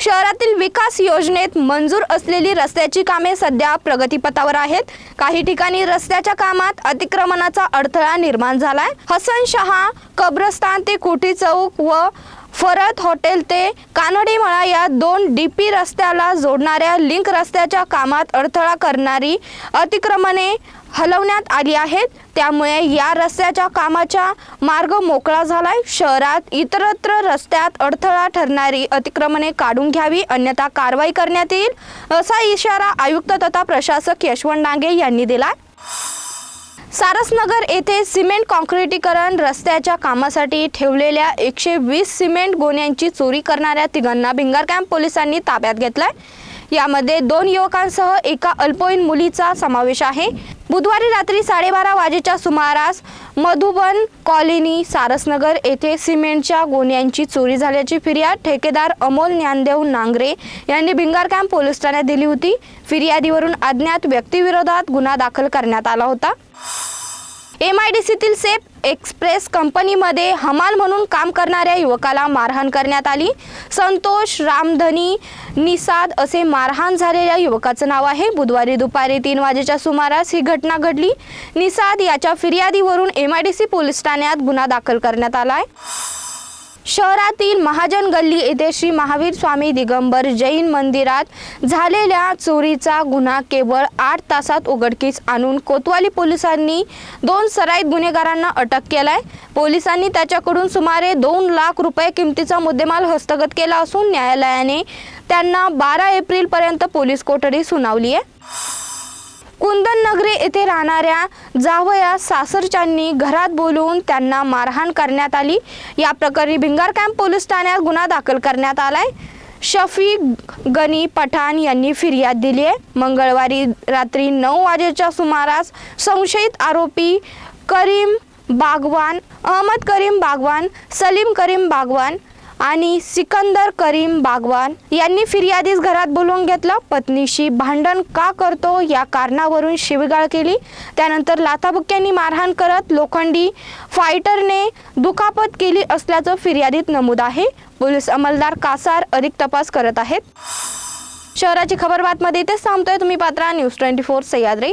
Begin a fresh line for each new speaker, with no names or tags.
शहरातील विकास योजनेत मंजूर असलेली रस्त्याची कामे सध्या प्रगतीपथावर आहेत. काही ठिकाणी रस्त्याच्या कामात अतिक्रमणाचा अडथळा निर्माण झालाय. हसन शहा कब्रस्तान ते कुठी चौक व फरत हॉटेल ते कानडी मळा या दोन डी पी रस्त्याला जोडणाऱ्या लिंक रस्त्याच्या कामात अडथळा करणारी अतिक्रमणे हलवण्यात आली आहेत. त्यामुळे या रस्त्याच्या कामाचा मार्ग मोकळा झालाय. शहरात इतरत्र रस्त्यात अडथळा ठरणारी अतिक्रमणे काढून घ्यावी. अन्यथा कारवाई करण्यात येईल असा इशारा आयुक्त तथा प्रशासक यशवंत डांगे यांनी दिलाय. सारसनगर येथे सिमेंट कॉन्क्रिटीकरण रस्त्याच्या कामासाठी ठेवलेल्या एकशे वीस सिमेंट गोण्यांची चोरी करणाऱ्या तिघांना भिंगार कॅम्प पोलिसांनी ताब्यात घेतलाय. यामध्ये दोन युवकांसह एका अल्पवयीन मुलीचा समावेश आहे. बुधवारी रात्री साडेबारा वाजेच्या सुमारास मधुबन कॉलनी सारसनगर येथे सिमेंटच्या गोण्यांची चोरी झाल्याची फिर्याद ठेकेदार अमोल ज्ञानदेव नांगरे यांनी भिंगार कॅम्प पोलीस ठाण्यात दिली होती. फिर्यादीवरून अज्ञात व्यक्तीविरोधात गुन्हा दाखल करण्यात आला होता. एम आय डी सीतील सेफ एक्सप्रेस कंपनीमध्ये हमाल म्हणून काम करणाऱ्या युवकाला मारहाण करण्यात आली. संतोष रामधनी निसाद असे मारहाण झालेल्या युवकाचं नाव आहे. बुधवारी दुपारी तीन वाजेच्या सुमारास ही घटना घडली. निसाद याच्या फिर्यादीवरून M I D C police ठाण्यात गुन्हा दाखल करण्यात आला आहे शहरातील महाजन गल्ली येथे श्री महावीर स्वामी दिगंबर जैन मंदिरात झालेल्या चोरीचा गुन्हा केवळ आठ तासात उघडकीस आणून कोतवाली पोलिसांनी दोन सराईत गुन्हेगारांना अटक केलाय. पोलिसांनी त्याच्याकडून सुमारे दोन लाख रुपये किमतीचा मुद्देमाल हस्तगत केला असून न्यायालयाने त्यांना बारा एप्रिलपर्यंत पोलीस कोठडी सुनावली आहे. कुंदन नगरी येथे राहणाऱ्या जावया सासरच्यांनी घरात बोलवून त्यांना मारहाण करण्यात आली. या प्रकरणी भिंगार कॅम्प पोलीस ठाण्यात गुन्हा दाखल करण्यात आलाय. शफी गनी पठाण यांनी फिर्याद दिली आहे. मंगळवारी रात्री नऊ वाजेच्या सुमारास संशयित आरोपी करीम बागवान अहमद करीम बागवान सलीम करीम बागवान आणि सिकंदर करीम बागवान यांनी फिर्यादीस घरात बोलवून घेतलं. पत्नीशी भांडण का करतो या कारणावरून शिवीगाळ केली. त्यानंतर लाथाबुक्क्यांनी मारहाण करत लोखंडी फायटरने दुखापत केली असल्याचं फिर्यादीत नमूद आहे. पोलीस अंमलदार कासार अधिक तपास करत आहेत. शहराची खबर बातमध्ये इथेच थांबतोय तुम्ही पात्रा न्यूज ट्वेंटी फोर सह्याद्री.